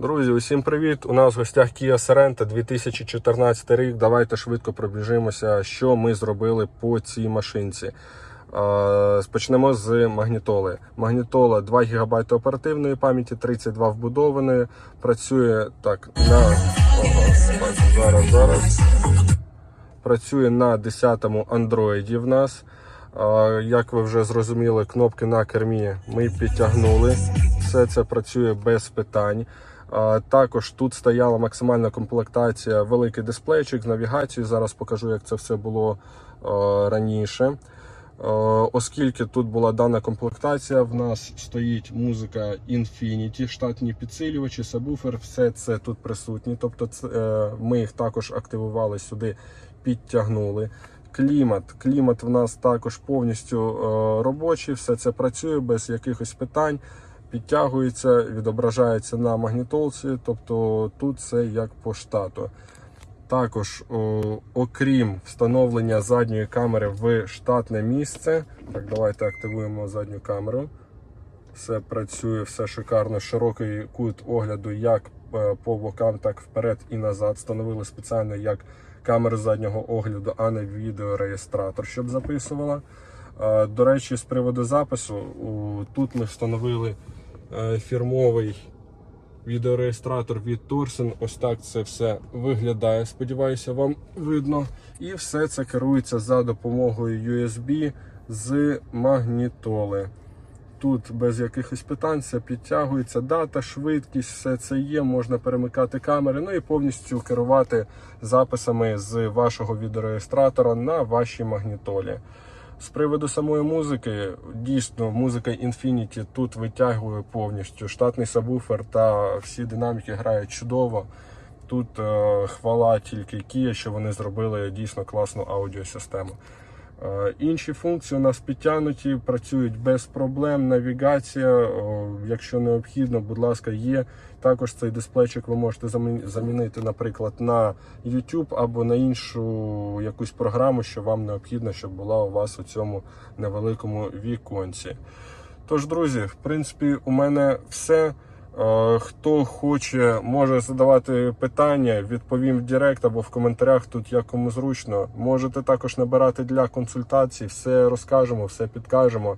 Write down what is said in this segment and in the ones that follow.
Друзі, усім привіт! У нас в гостях Kia Sorento 2014 рік. Давайте швидко пробіжимося, що ми зробили по цій машинці. Почнемо з магнітоли. Магнітола 2 ГБ оперативної пам'яті, 32 вбудованої. Працює так на зараз, зараз. Працює на 10-му Android в нас. Як ви вже зрозуміли, кнопки на кермі ми підтягнули. Все це працює без питань. Також тут стояла максимальна комплектація, великий дисплейчик з навігацією. Зараз покажу, як це все було раніше. Оскільки тут була дана комплектація, в нас стоїть музика Infinity, штатні підсилювачі, сабвуфер, все це тут присутні. Тобто е, ми їх також активували сюди, підтягнули. Клімат. Клімат в нас також повністю е, робочий, все це працює без якихось питань. Підтягується, відображається на магнітолці, тобто тут все як по штату. Також, о, окрім встановлення задньої камери в штатне місце. Так, давайте активуємо задню камеру. Все працює, все шикарно. Широкий кут огляду як е, по бокам, так вперед і назад. Встановили спеціально як камеру заднього огляду, а не відеореєстратор, щоб записувала. Е, До речі, з приводу запису, тут ми встановили фірмовий відеореєстратор від Torsen. Ось так це все виглядає. Сподіваюся, вам видно. І все це керується за допомогою USB з магнітоли. Тут без якихось питань все підтягується, дата, швидкість, все це є. Можна перемикати камери, ну і повністю керувати записами з вашого відеореєстратора на вашій магнітолі. З приводу самої музики, дійсно, музика Infinity тут витягує повністю штатний сабвуфер та всі динаміки грають чудово. Тут е, хвала тільки Kia, що вони зробили дійсно класну аудіосистему. Е, Інші функції у нас підтягнуті, працюють без проблем. Навігація, якщо необхідно, будь ласка, є. Також цей дисплейчик ви можете замінити, наприклад, на YouTube або на іншу якусь програму, що вам необхідно, щоб була у вас у цьому невеликому віконці. Тож, друзі, в принципі, у мене все. Е, Хто хоче, може задавати питання, відповім в Директ або в коментарях, тут як кому зручно. Можете також набирати для консультацій, все розкажемо, все підкажемо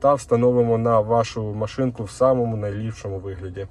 та встановимо на вашу машинку в самому найліпшому вигляді.